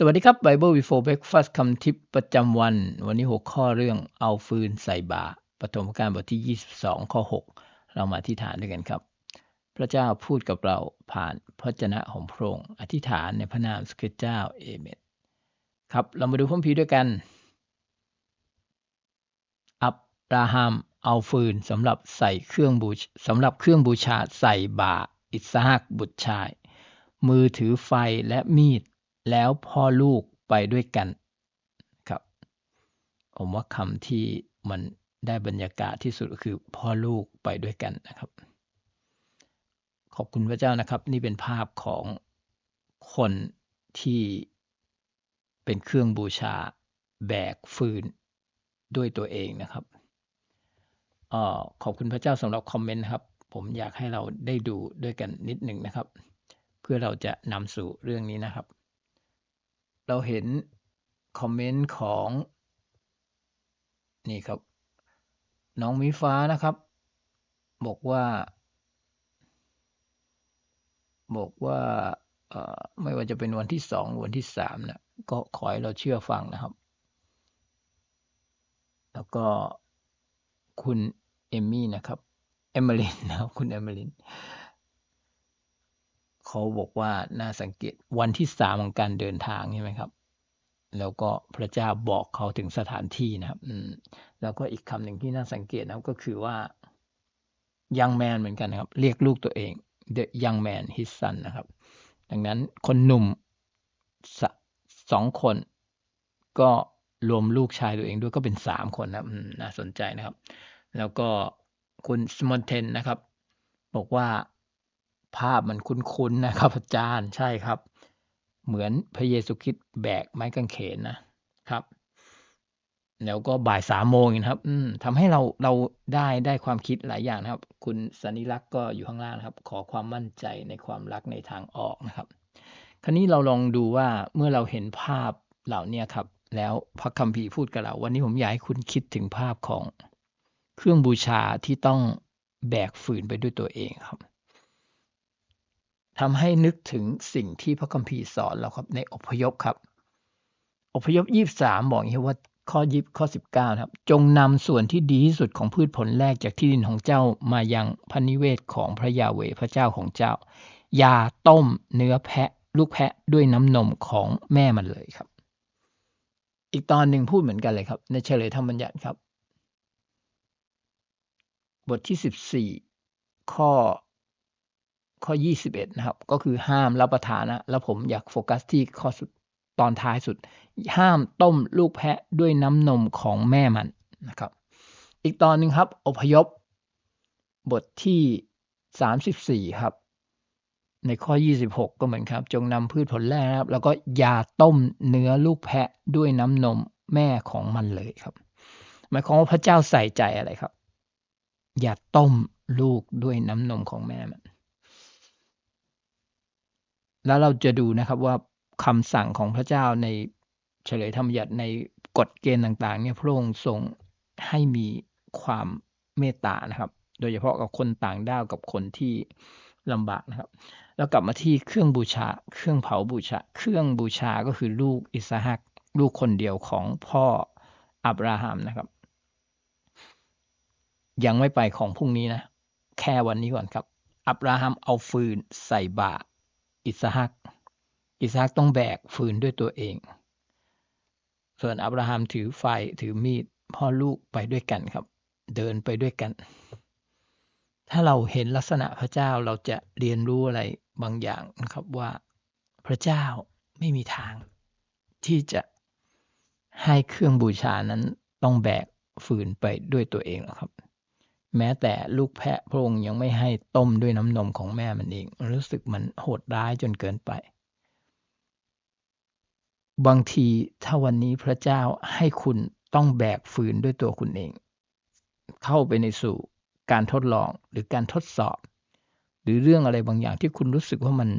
สวัสดีครับ Bible Before Breakfast คำทิปประจำวัน วันนี้หัวข้อเรื่องเอาฟืนใส่บาปฐมกาลบทที่ 22 ข้อ 6 เรามาอธิษฐานด้วยกันครับ พระเจ้าพูดกับเราผ่านพระจนะของพระองค์อธิษฐานในพระนามสกิเจ้าเอเมนครับ เรามาดูพระคัมภีร์ด้วยกัน อับราฮัมเอาฟืนสำหรับใส่เครื่องบูชสำหรับเครื่องบูชาใส่บาอิสหักบุตรชาย มือถือไฟและมีด แล้วพ่อลูกไปด้วยกันครับ ผมว่าคำที่มันได้บรรยากาศที่สุดก็คือพ่อลูกไปด้วยกันนะครับ ขอบคุณพระเจ้านะครับ นี่เป็นภาพของคนที่เป็นเครื่องบูชาแบกฟืนด้วยตัวเองนะครับอ่อขอบคุณพระเจ้าสำหรับคอมเมนต์ครับ ผมอยากให้เราได้ดูด้วยกันนิดหนึ่งนะครับ เพื่อเราจะนำสู่เรื่องนี้นะครับ เราเห็นคอมเมนต์ของ นี่ครับ น้องมิฟ้านะครับ บอกว่า บอกว่าไม่ว่าจะเป็นวันที่สองวันที่สามนะก็ขอให้เราเชื่อฟังนะครับ แล้วก็คุณเอมมี่นะครับเอมเมลินนะครับ คุณเอมเมลิน เขาบอกว่าน่าสังเกตวันที่สามของการเดินทางใช่ไหมครับ แล้วก็พระเจ้าบอกเขาถึงสถานที่นะครับอืมแล้วก็อีกคำหนึ่งที่น่าสังเกตนะครับก็คือว่ายังแมนเหมือนกันนะครับ เรียกลูกตัวเอง the young man his son นะครับ ดังนั้นคนหนุ่มสสองคน ก็รวมลูกชายตัวเองด้วยก็เป็นสามคนนะน่าสนใจนะครับ แล้วก็คุณสมอนเทนนะครับ บอกว่า ภาพมันคุ้นๆนะครับอาจารย์ใช่ครับ เหมือนพระเยซูคริสต์แบกไม้กางเขนนะครับ แล้วก็บ่ายสามโมงนะครับ อืมทำให้เราเราได้ได้ความคิดหลายอย่างนะครับ คุณสันิลักษ์ก็อยู่ข้างล่างนะครับ ขอความมั่นใจในความรักในทางออกนะครับ คราวนี้เราลองดูว่าเมื่อเราเห็นภาพเหล่านี้ครับ แล้วพระคัมภีร์พูดกับเรา วันนี้ผมอยากให้คุณคิดถึงภาพของเครื่องบูชาที่ต้องแบกฝืนไปด้วยตัวเองครับ ทำให้นึกถึงสิ่งที่พระคัมภีร์สอนเราครับในอพยพครับ อพยพยี่สามบอกอย่างนี้ว่าข้อยิบข้อสิบเก้าครับ จงนำส่วนที่ดีที่สุดของพืชผลแรกจากที่ดินของเจ้ามายังพระนิเวศของพระยาเวพระเจ้าของเจ้า อย่าต้มเนื้อแพะ ลูกแพะด้วยน้ำนมของแม่มันเลยครับ อีกตอนหนึ่งพูดเหมือนกันเลยครับ ในเฉลยธรรมบัญญัติครับ บทที่สิบสี่ข้อ ข้อ 21 นะครับ ก็คือห้ามรับประทานนะ แล้วผมอยากโฟกัสที่ข้อสุดตอนท้ายสุด ห้ามต้มลูกแพะด้วยน้ำนมของแม่มันนะครับ อีกตอนหนึ่งครับ อพยพ บทที่ 34 ครับ ในข้อ 26 ก็เหมือนครับ จงนำพืชผลแรกครับ แล้วก็อย่าต้มเนื้อลูกแพะด้วยน้ำนมแม่ของมันเลยครับ หมายความว่าพระเจ้าใส่ใจอะไรครับ อย่าต้มลูกด้วยน้ำนมของแม่มัน แล้วเราจะดูนะครับว่าคำสั่งของพระเจ้าในเฉลยธรรมยัติในกฎเกณฑ์ต่างๆเนี่ยพระองค์ทรงให้มีความเมตตานะครับ โดยเฉพาะกับคนต่างด้าวกับคนที่ลำบากนะครับ แล้วกลับมาที่เครื่องบูชา เครื่องเผาบูชา เครื่องบูชาก็คือลูกอิสหักลูกคนเดียวของพ่ออับราฮัมนะครับ ยังไม่ไปของพรุ่งนี้นะ แค่วันนี้ก่อนครับ อับราฮัมเอาฟืนใส่บา อิสหัก อิสหักต้องแบกฟืนด้วยตัวเอง ส่วนอับราฮัมถือไฟถือมีดพ่อลูกไปด้วยกันครับ เดินไปด้วยกัน ถ้าเราเห็นลักษณะพระเจ้าเราจะเรียนรู้อะไรบางอย่างนะครับว่าพระเจ้าไม่มีทาง ที่จะให้เครื่องบูชานั้นต้องแบกฝืนไปด้วยตัวเองหรอกครับ แม้แต่ลูกแพะพระองค์ยังไม่ให้ต้มด้วยน้ำนมของแม่มันเอง รู้สึกมันโหดร้ายจนเกินไป บางทีถ้าวันนี้พระเจ้าให้คุณต้องแบกฝืนด้วยตัวคุณเอง เข้าไปในสู่การทดลองหรือการทดสอบ หรือเรื่องอะไรบางอย่างที่คุณรู้สึกว่ามัน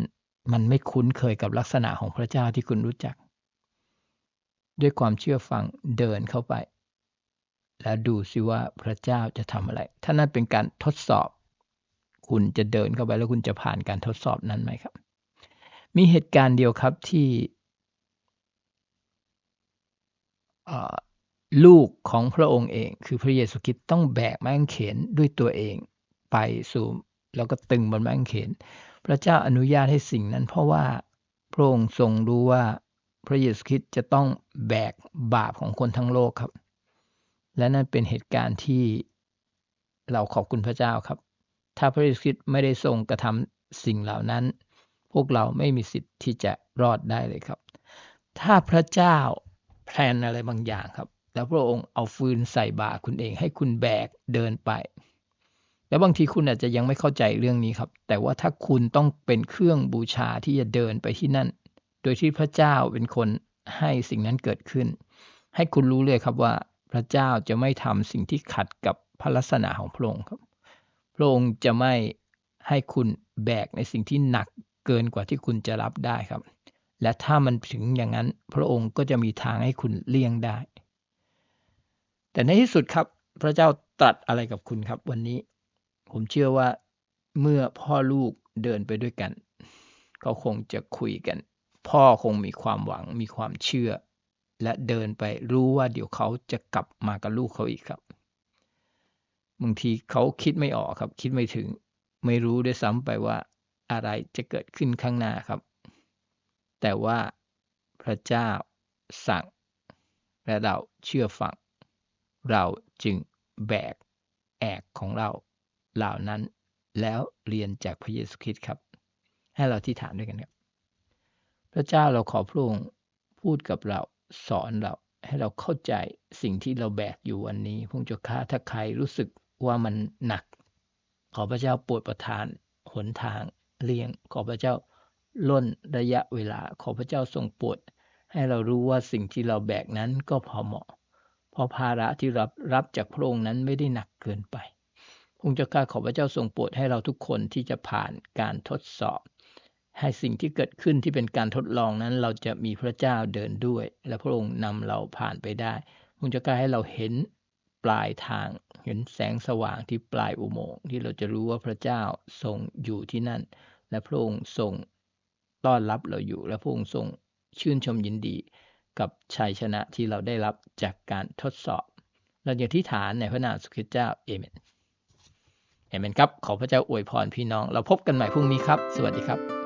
มันไม่คุ้นเคยกับลักษณะของพระเจ้าที่คุณรู้จัก ด้วยความเชื่อฟังเดินเข้าไป แล้วดูซิว่าพระเจ้าจะทำอะไร ถ้านั่นเป็นการทดสอบ คุณจะเดินเข้าไปแล้วคุณจะผ่านการทดสอบนั้นไหมครับ มีเหตุการณ์เดียวครับที่ลูกของพระองค์เอง คือพระเยซูคริสต์ต้องแบกไม้กางเขนด้วยตัวเองไปสู่แล้วก็ตึงบนไม้กางเขน พระเจ้าอนุญาตให้สิ่งนั้น เพราะว่าพระองค์ทรงรู้ว่าพระเยซูคริสต์จะต้องแบกบาปของคนทั้งโลกครับ และนั่นเป็นเหตุการณ์ที่เราขอบคุณพระเจ้าครับ ถ้าพระเยซูคริสต์ไม่ได้ทรงกระทำสิ่งเหล่านั้น พวกเราไม่มีสิทธิ์ที่จะรอดได้เลยครับ ถ้าพระเจ้าแพลนอะไรบางอย่างครับ แล้วพระองค์เอาฟืนใส่บาคุณเอง ให้คุณแบกเดินไป แล้วบางทีคุณอาจจะยังไม่เข้าใจเรื่องนี้ครับ แต่ว่าถ้าคุณต้องเป็นเครื่องบูชาที่จะเดินไปที่นั่น โดยที่พระเจ้าเป็นคนให้สิ่งนั้นเกิดขึ้น ให้คุณรู้เลยครับว่า พระเจ้าจะไม่ทำสิ่งที่ขัดกับพระลักษณะของพระองค์ครับ พระองค์จะไม่ให้คุณแบกในสิ่งที่หนักเกินกว่าที่คุณจะรับได้ครับ และถ้ามันถึงอย่างนั้น พระองค์ก็จะมีทางให้คุณเลี่ยงได้ แต่ในที่สุดครับ พระเจ้าตรัสอะไรกับคุณครับ วันนี้ ผมเชื่อว่าเมื่อพ่อลูกเดินไปด้วยกันเขาคงจะคุยกัน พ่อคงมีความหวังมีความเชื่อ และเดินไปรู้ว่าเดี๋ยวเขาจะกลับมากับลูกเขาอีกครับบางทีเขาคิดไม่ออกครับ คิดไม่ถึง ไม่รู้ด้วยซ้ำไปว่าอะไรจะเกิดขึ้นข้างหน้าครับ แต่ว่าพระเจ้าสั่ง และเราเชื่อฟัง เราจึงแบกแอกของเราเหล่านั้น แล้วเรียนจากพระเยซูคริสต์ครับ ให้เราที่ฐานด้วยกันครับ พระเจ้าเราขอพระองค์พูดกับเรา สอนเราให้เราเข้าใจสิ่งที่เราแบกอยู่วันนี้พงเจ้าข้าถ้าใครรู้สึกว่ามันหนัก ขอพระเจ้าโปรดประทานหนทางเลี่ยง ขอพระเจ้าล่นระยะเวลา ขอพระเจ้าทรงโปรดให้เรารู้ว่าสิ่งที่เราแบกนั้นก็พอเหมาะ เพราะภาระที่รับรับจากพระองค์นั้นไม่ได้หนักเกินไปพงเจ้าข้าขอพระเจ้าทรงโปรดให้เราทุกคนที่จะผ่านการทดสอบ ให้สิ่งที่เกิดขึ้นที่เป็นการทดลองนั้น เราจะมีพระเจ้าเดินด้วย และพระองค์นำเราผ่านไปได้พระองเจ้าข้าให้เราเห็นปลายทาง เห็นแสงสว่างที่ปลายอุโมงค์ที่เราจะรู้ว่าพระเจ้าทรงอยู่ที่นั่น และพระองค์ทรงต้อนรับเราอยู่ และพระองค์ทรงชื่นชมยินดี กับชัยชนะที่เราได้รับจากการทดสอบ เราอย่าที่ฐานในพระนามสุขิตเจ้าเอเมนเอเมนครับ ขอพระเจ้าอวยพรพี่น้อง เราพบกันใหม่พรุ่งนี้ครับ สวัสดีครับ